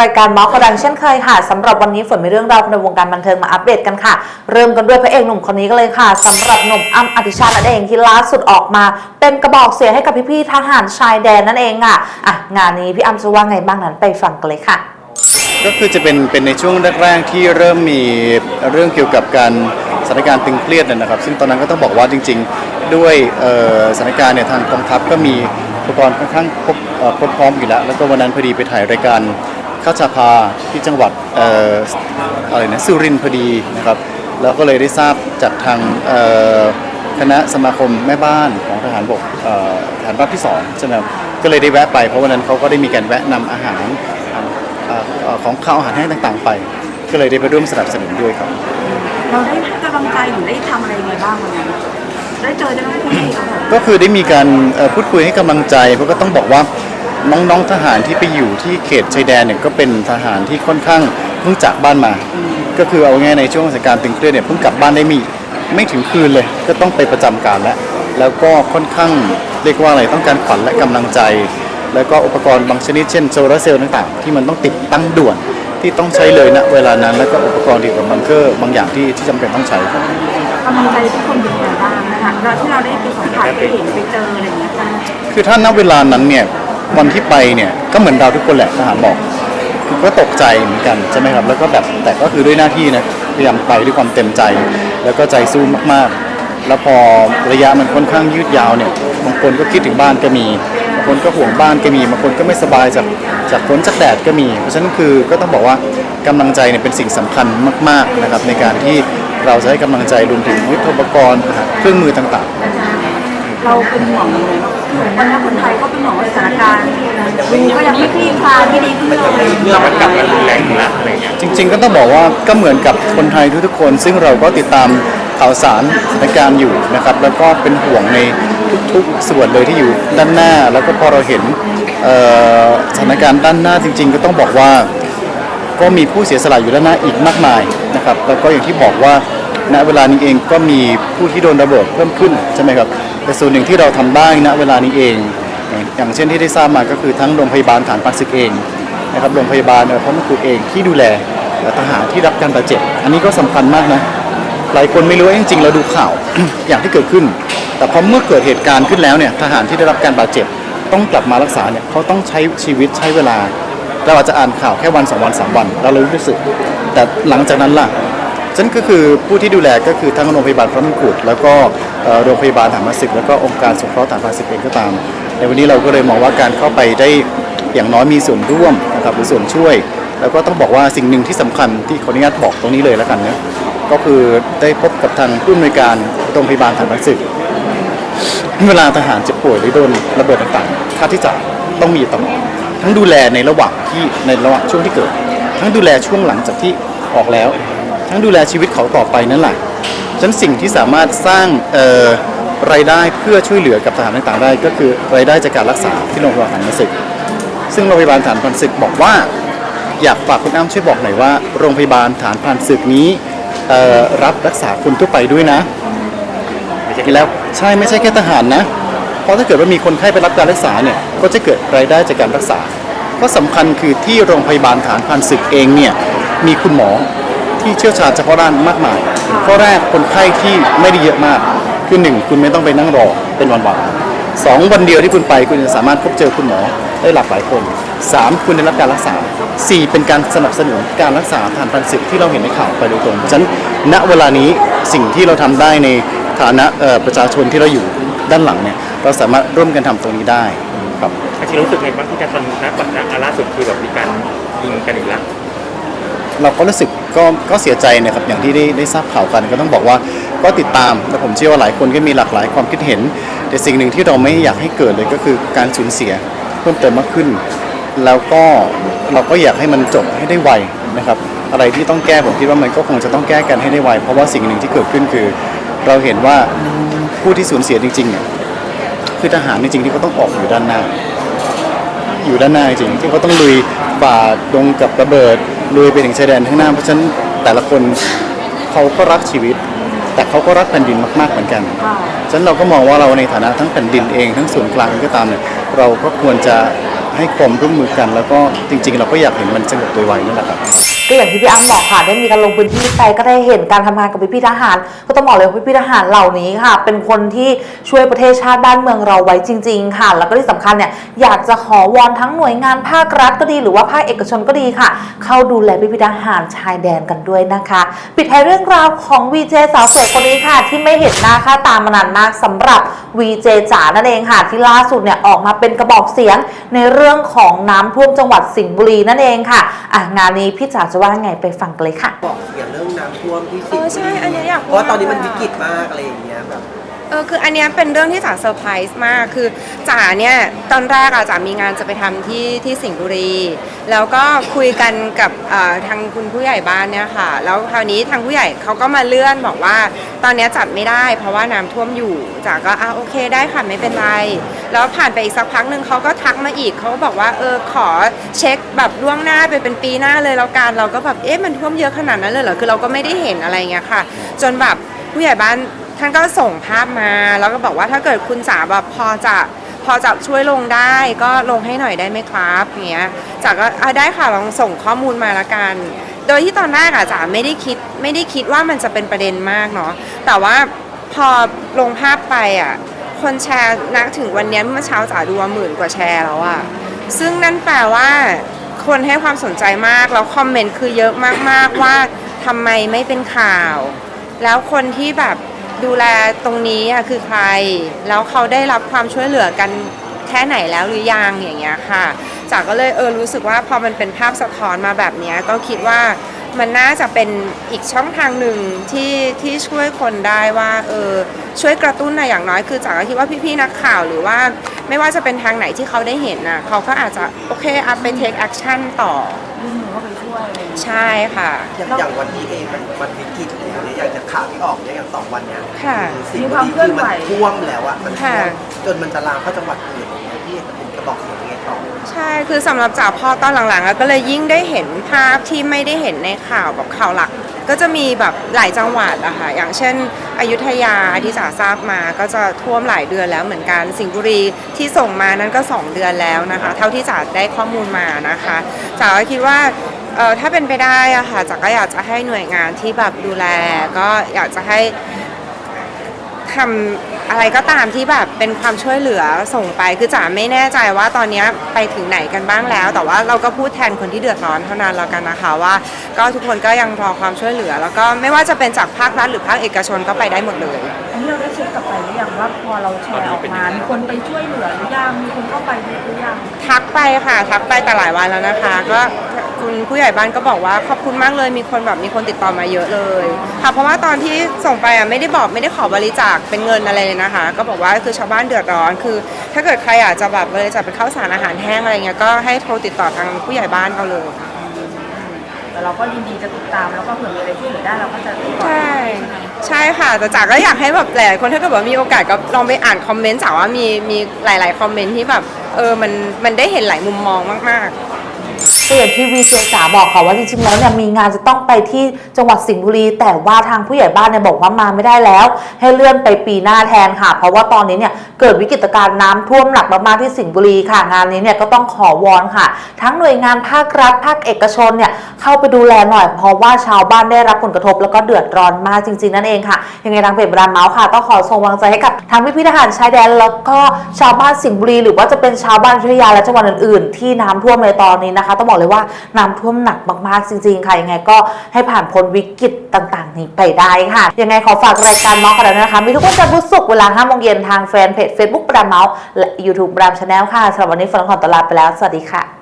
รายการมาส์กระดังเช่นเคยค่ะสำหรับวันนี้ฝนมีเรื่องราวในวงการบันเทิงมาอัปเดตกันค่ะ เริ่มกันด้วยพระเอกหนุ่มคนนี้กันเลยค่ะสำหรับหนุ่มอ้ำอธิชาตินั่นเองที่ล่าสุดออกมา เป็นกระบอกเสียงให้กับพี่ๆทหารชายแดนนั่นเองค่ะอะงานนี้พี่อ้ำจะว่าไงบ้างนั้นไปฟังกันเลยค่ะ ก็คือจะเป็นเป็นในช่วงแรกๆที่เริ่มมีเรื่องเกี่ยวกับการสถานการณ์ตึงเครียดเนนะครับ ซึ่งตอนนั้นก็ต้องบอกว่าจริง ๆ ด้วยสถานการณ์เนี่ยทางกองทัพก็มีอุปกรณ์ค่อนข้างครบพร้อมอยู่แล้ว แล้วก็วันนั้นพอดีไปถ่ายรายการ ข้าวชาพาที่จังหวัดเอ่ออะไรนะสุรินทร์พอดีนะครับ แล้วก็เลยได้ทราบจากทางเอ่อคณะสมาคมแม่บ้านของทหารบกเอ่อฐานราบที่สองใช่ไหมครับก็เลยได้แวะไปเพราะวันนั้นเขาก็ได้มีการแวะนำอาหารเอ่อเอ่อของข้าวอาหารแห้งต่างๆ ไป ก็เลยได้ไปร่วมสนับสนุนด้วยครับ เราได้กำลังใจหรือได้ทำอะไรยังไงบ้างวันนั้นได้เจอเจ้าหน้าที่ครับผมก็คือได้มีการเอ่อพูดคุยให้กำลังใจเพราะก็ต้องบอกว่า น้องๆทหารที่ไปอยู่ที่เขตชายแดนเนี่ยก็เป็นทหารที่ค่อนข้างเพิ่งจากบ้านมา ก็คือเอาง่ายๆในช่วงสถานการณ์ตึงเครียดเนี่ยเพิ่งกลับบ้านได้ไมีไม่ถึงคืนเลย ก็ต้องไปประจำการแล้ว แล้วก็ค่อนข้างเรียกว่าอะไรต้องการขวัญและกำลังใจ แล้วก็อุปกรณ์บางชนิดเช่นโซลาร์เซลล์ต่างๆ ที่มันต้องติดตั้งด่วนที่ต้องใช้เลยณเวลานั้น แล้วก็อุปกรณ์เกี่ยวกับบังเกอร์บางอย่างที่ที่จำเป็นต้องใช้กำลังใจทุกคนเป็นยังไงบ้างนะคะเราที่เราได้ไปสัมผัสไปเห็นไปเจออะไรอย่างเงี้ยค่ะคือถ้าณเวลานั้นเนี่ย วันที่ไปเนี่ยก็เหมือนเราทุกคนแหละทหารบอกคือก็ตกใจเหมือนกันใช่ไหมครับแล้วก็แบบแต่ก็คือด้วยหน้าที่นะพยายามไปด้วยความเต็มใจ แล้วก็ใจสู้มากๆ แล้วพอระยะมันค่อนข้างยืดยาวเนี่ยบางคนก็คิดถึงบ้านก็มีบางคนก็ห่วงบ้านก็มีบางคนก็ไม่สบายจากจากฝนจากแดดก็มี เพราะฉะนั้นคือก็ต้องบอกว่ากำลังใจเนี่ยเป็นสิ่งสำคัญมาก ๆนะครับ ในการที่เราจะให้กำลังใจรวมถึงยุทธปกรณ์เครื่องมือต่างๆ เราเป็นห่วงเลยวันนี้คนไทยก็เป็นห่วงว่าสถานการณ์ก็ยังไม่คลี่คลายไม่ดีขึ้นเลยเรื่องมันกลับมารุนแรงแล้วอะไรเงี้ยจริง ๆ ก็ต้องบอกว่าก็เหมือนกับคนไทยทุกๆคน ซึ่งเราก็ติดตามข่าวสารสถานการณ์อยู่นะครับ แล้วก็เป็นห่วงในทุกๆส่วนเลยที่อยู่ด้านหน้า แล้วก็พอเราเห็นสถานการณ์ด้านหน้าจริง ๆ ก็ต้องบอกว่าก็มีผู้เสียสละอยู่ด้านหน้าอีกมากมายนะครับ แล้วก็อย่างที่บอกว่าณเวลานี้เองก็มีผู้ที่โดนระเบิดเพิ่มขึ้นใช่ไหมครับ แต่ส่วนหนึ่งที่เราทำได้ณเวลานี้เอง อย่างเช่นที่ได้ทราบมาก็คือทั้งโรงพยาบาลฐานปานศึกเองนะครับโรงพยาบาลเอ่อพระมงกุฎเองที่ดูแลทหารที่รับการบาดเจ็บ อันนี้ก็สำคัญมากนะหลายคนไม่รู้ว่าจริงๆเราดูข่าวอย่างที่เกิดขึ้น แต่พอเมื่อเกิดเหตุการณ์ขึ้นแล้วเนี่ยทหารที่ได้รับการบาดเจ็บ ต้องกลับมารักษาเนี่ยเขาต้องใช้ชีวิตใช้เวลาเราอาจจะอ่านข่าวแค่วันสองวันสามวันเราเลยรู้สึก แต่หลังจากนั้นล่ะ ฉันก็คือผู้ที่ดูแลก็คือทั้งโรงพยาบาลพระมงกุฎแล้วก็โรงพยาบาลฐานมาศึกแล้วก็องค์การสงเคราะห์ฐานมาศึกเองก็ตาม ในวันนี้เราก็เลยมองว่าการเข้าไปได้อย่างน้อยมีส่วนร่วมนะครับหรือส่วนช่วย แล้วก็ต้องบอกว่าสิ่งหนึ่งที่สำคัญที่ขออนุญาตบอกตรงนี้เลยแล้วกันนะก็คือได้พบกับทางผู้อำนวยการโรงพยาบาลฐานมาศึกเวลาทหารเจ็บป่วยหรือโดนระเบิดต่างๆค่าที่จ่ายต้องมีต่อทั้งดูแลในระหว่างที่ในระหว่างช่วงที่เกิด ทั้งดูแลช่วงหลังจากที่ออกแล้ว ทั้งดูแลชีวิตเขาต่อไปนั่นแหละฉะนันสิ่งที่สามารถสร้างรายได้เพื่อช่วยเหลือกับทหารต่างๆได้ ก็คือรายได้จากการรักษาที่โรงพยาบาลฐานศึก ซึ่งโรงพยาบาลฐานพันศึกบอกว่า อยากฝากคุณอ้ำช่วยบอกหน่อยว่า โรงพยาบาลฐานพันศึกนี้รับรักษาคนทั่วไปด้วยนะแล้วใช่ไม่ใช่แค่ทหารนะ เพราะถ้าเกิดว่ามีคนไข้ไปรับการรักษาเนี่ยก็จะเกิดรายได้จากการรักษา ก็สำคัญคือที่โรงพยาบาลฐานพันศึกเองเนี่ยมีคุณหมอ ที่เชี่ยวชาญเฉพาะด้านมากมายข้อแรกคนไข้ที่ไม่ได้เยอะมาก คือหนึ่งคุณไม่ต้องไปนั่งรอเป็นวันๆสองวันเดียวที่คุณไปคุณจะสามารถพบเจอคุณหมอได้หลากหลายคนสามคุณได้รับการรักษาสี่เป็นการสนับสนุนการรักษาฐานพันศึกที่เราเห็นในข่าวไปโดยตรงเพราะฉะนั้นณเวลานี้สิ่งที่เราทำได้ในฐานะเอ่อประชาชนที่เราอยู่ด้านหลังเนี่ยเราสามารถร่วมกันทำตรงนี้ได้ครับอาชีพรู้สึกไงบ้างที่การตอนนักปัจจุบันล่าสุดคือแบบมีการยิงกันอีกแล้วเราก็รู้สึก ก็ก็เสียใจนะครับอย่างที่ได้ได้ทราบข่าวกัน ก็ต้องบอกว่าก็ติดตามและผมเชื่อว่าหลายคนก็มีหลากหลายความคิดเห็น แต่สิ่งหนึ่งที่เราไม่อยากให้เกิดเลยก็คือการสูญเสียเพิ่มเติมมากขึ้น แล้วก็เราก็อยากให้มันจบให้ได้ไวนะครับอะไรที่ต้องแก้ผมคิดว่ามันก็คงจะต้องแก้กันให้ได้ไวเพราะว่าสิ่งหนึ่งที่เกิดขึ้นคือ เราเห็นว่าผู้ที่สูญเสียจริงๆเนี่ยคือทหารจริงๆที่เขาต้องออกอยู่ด้านหน้า อยู่ด้านหน้าจริงๆที่เขาต้องลุยฝ่าดงกับระเบิด ลุยไปถึงชายแดนข้างหน้าเพราะฉะนั้นแต่ละคนเขาก็รักชีวิต แต่เขาก็รักแผ่นดินมากๆเหมือนกันฉะนั้นเราก็มองว่าเราในฐานะทั้งแผ่นดินเองทั้งส่วนกลางเองก็ตามเนี่ยเราก็ควรจะ ให้ความร่วมมือกัน แล้วก็จริง ๆ เราก็อยากเห็นมันสงบโดยไวนั่นแหละครับก็อย่างที่พี่อ้ำบอกค่ะได้มีการลงพื้นที่ไปก็ได้เห็นการทำงานกับพี่ๆทหาร ก็ต้องบอกเลยว่าพี่ๆทหารเหล่านี้ค่ะ เป็นคนที่ช่วยประเทศชาติบ้านเมืองเราไว้จริง ๆ ค่ะ แล้วก็ที่สำคัญเนี่ยอยากจะขอวอนทั้งหน่วยงานภาครัฐก็ดีหรือว่าภาคเอกชนก็ดีค่ะ เข้าดูแลพี่ๆทหารชายแดนกันด้วยนะคะ ปิดท้ายเรื่องราวของวีเจสาวสวยคนนี้ค่ะ ที่ไม่เห็นหน้าค่าตามานานมากสำหรับวีเจจ๋านั่นเองค่ะที่ล่าสุดเนี่ยออกมาเป็นกระบอกเสียงในเรื่องของน้ำท่วมจังหวัดสิงห์บุรีนั่นเองค่ะอะงานนี้พี่จ๋าจะว่าไงไปฟังกันเลยค่ะ บอกเกี่ยวเรื่องน้ำท่วมที่เอสิงอห์ใช่อันเนี้ยอยากเพพูดราะว่าตอนนี้มันากวิกฤตมากอะไรอย่างเงี้ยแบบ เออคืออันเนี้ยเป็นเรื่องที่จ๋าเซอร์ไพรส์มากคือจ๋าเนี่ยตอนแรกอะจ๋ามีงานจะไปทำที่ที่สิงห์บุรี แล้วก็คุยกันกับเอ่อทางคุณผู้ใหญ่บ้านเนี่ยค่ะ แล้วคราวนี้ทางผู้ใหญ่เขาก็มาเลื่อนบอกว่า ตอนเนี้ยจัดไม่ได้ เพราะว่าน้ำท่วมอยู่จ๋าก็อะโอเคได้ค่ะไม่เป็นไร แล้วผ่านไปอีกสักพักหนึ่งเขาก็ทักมาอีกเขาก็บอกว่าเออขอเช็คแบบล่วงหน้าไปเป็นปีหน้าเลยแล้วกันเราก็แบบเอ๊ะมันท่วมเยอะขนาดนั้นเลยเหรอคือเราก็ไม่ได้เห็นอะไรเงี้ยค่ะ จนแบบผู้ใหญ่บ้าน ท่านก็ส่งภาพมาแล้วก็บอกว่าถ้าเกิดคุณสาแบบพอจะพอจะช่วยลงได้ก็ลงให้หน่อยได้ไหมครับเงี้ยจ๋าก็อะได้ค่ะลองส่งข้อมูลมาละกัน โดยที่ตอนแรกอะจ๋าไม่ได้คิดไม่ได้คิดว่ามันจะเป็นประเด็นมากเนาะแต่ว่าพอลงภาพไปอะคนแชร์นักถึงวันนี้เมื่อเช้าจ๋าดูว่าหมื่นกว่าแชร์แล้วอะซึ่งนั่นแปลว่า คนให้ความสนใจมากแล้วคอมเมนต์คือเยอะมากๆว่าทำไมไม่เป็นข่าว แล้วคนที่แบบ ดูแลตรงนี้อะคือใคร แล้วเขาได้รับความช่วยเหลือกันแค่ไหนแล้วหรือยังอย่างเงี้ยค่ะจากก็เลยเออรู้สึกว่าพอมันเป็นภาพสะท้อนมาแบบเนี้ยก็คิดว่ามันน่าจะเป็นอีกช่องทางหนึ่งที่ที่ช่วยคนได้ว่าเออช่วยกระตุ้นนะอย่างน้อยคือจากก็คิดว่าพี่ๆนักข่าวหรือว่า ไม่ว่าจะเป็นทางไหนที่เขาได้เห็นนะเขาก็อาจจะโอเคอัพไป take action ต่อยื่นมือเข้าไปช่วยอะไรอย่างเงี้ยใช่ค่ะ อย่างอย่างวันนี้เองมันมันวิกฤตแล้วเนี่ยอย่างจากข่าวที่ออกเนี่ยอย่างสองวันเนี้ยค่ะสิ่งที่คือมันท่วมแล้วอะมันท่วค่ะมจนมันจะลามเข้าจังหวัดอื่นอย่างเงี้ยพี่จะเป็นกระบอกเสียงยังไงต่อใช่คือสำหรับจ๋าพอตอนหลังๆอะก็เลยยิ่งได้เห็นภาพที่ไม่ได้เห็นในข่าวแบบข่าวหลัก ก็จะมีแบบหลายจังหวัดอะค่ะอย่างเช่น อยุธยาที่จ๋าทราบมาก็จะท่วมหลายเดือนแล้วเหมือนกันสิงห์บุรีที่ส่งมานั้นก็ 2 เดือนแล้วนะคะ เท่าที่จ๋าได้ข้อมูลมานะคะจ๋าก็คิดว่าเออถ้าเป็นไปได้อะค่ะจ๋าก็อยากจะให้หน่วยงานที่แบบดูแล ก็อยากจะให้ทำ อะไรก็ตามที่แบบเป็นความช่วยเหลือส่งไปคือจ๋าไม่แน่ใจว่าตอนนี้ไปถึงไหนกันบ้างแล้ว แต่ว่าเราก็พูดแทนคนที่เดือดร้อนเท่านั้นแล้วกันนะคะว่า ก็ทุกคนก็ยังรอความช่วยเหลือ แล้วก็ไม่ว่าจะเป็นจากภาครัฐหรือภาคเอกชนก็ไปได้หมดเลย อันนี้เราได้เช็คกลับไปหรือยังว่าพอเราแชร์ออกมามีคนไปช่วยเหลือหรือยังมีคนเข้าไปหรือยังทักไปค่ะทักไปแต่หลายวันแล้วนะคะ ก็ คุณผู้ใหญ่บ้านก็บอกว่าขอบคุณมากเลยมีคนแบบมีคนติดต่อมาเยอะเลยค่ะเพราะว่าตอนที่ส่งไปอะไม่ได้บอกไม่ได้ขอบริจาคเป็นเงินอะไรเลยนะคะ ก็บอกว่าคือชาวบ้านเดือดร้อนคือ ถ้าเกิดใครอยากจะแบบบริจาคเป็นข้าวสารอาหารแห้งอะไรเงี้ยก็ให้โทรติดต่อทางผู้ใหญ่บ้านเอาเลยแต่เราก็ยินดีจะติดตามแล้วก็เผื่อมีอะไรช่วยเหลือได้เราก็จะติดต่อใช่ใช่ค่ะแต่จ๋าก็อยากให้แบบหลายๆคนถ้าเกิดว่ามีโอกาสก็ลองไปอ่านคอมเมนต์จ๋าว่ามีมีหลาย ๆ คอมเมนต์ที่แบบเออมันมันได้เห็นหลายมุมมองมาก ๆ ก็อย่างที่วีเจจ๋าบอกค่ะว่าจริงๆแล้วเนี่ยมีงานจะต้องไปที่จังหวัดสิงห์บุรี แต่ว่าทางผู้ใหญ่บ้านเนี่ยบอกว่ามาไม่ได้แล้ว ให้เลื่อนไปปีหน้าแทนค่ะ เพราะว่าตอนนี้เนี่ย เกิดวิกฤตการณ์น้ำท่วมหนักมากๆที่สิงห์บุรีค่ะ งานนี้เนี่ยก็ต้องขอวอนค่ะ ทั้งหน่วยงานภาครัฐภาคเอกชนเนี่ยเข้าไปดูแลหน่อย เพราะว่าชาวบ้านได้รับผลกระทบแล้วก็เดือดร้อนมากจริง ๆ นั่นเองค่ะ ยังไงทางเพจบรานเมาส์ค่ะต้องขอส่งกำลังใจให้กับทางพี่พี่ๆทหารชายแดนแล้วก็ชาวบ้านสิงห์บุรี หรือว่าจะเป็นชาวบ้านอยุธยาและจังหวัดอื่น ๆ ที่น้ำท่วมในตอนนี้นะคะ ต้องบอกเลยว่าน้ำท่วมหนักมากๆจริง ๆ ค่ะยังไงก็ให้ผ่านพ้นวิกฤตต่าง ๆ นี้ไปได้ค่ะ ยังไงขอฝากรายการเมาส์กันแล้วนะคะ มีทุกวันจันทร์พุธศุกร์เวลา5โมงเย็นทางแฟนเพจ Facebook บรามเมาส์และ YouTube บรามชาแนลค่ะสำหรับวันนี้ฝนขอตัวลาไปแล้ว สวัสดีค่ะ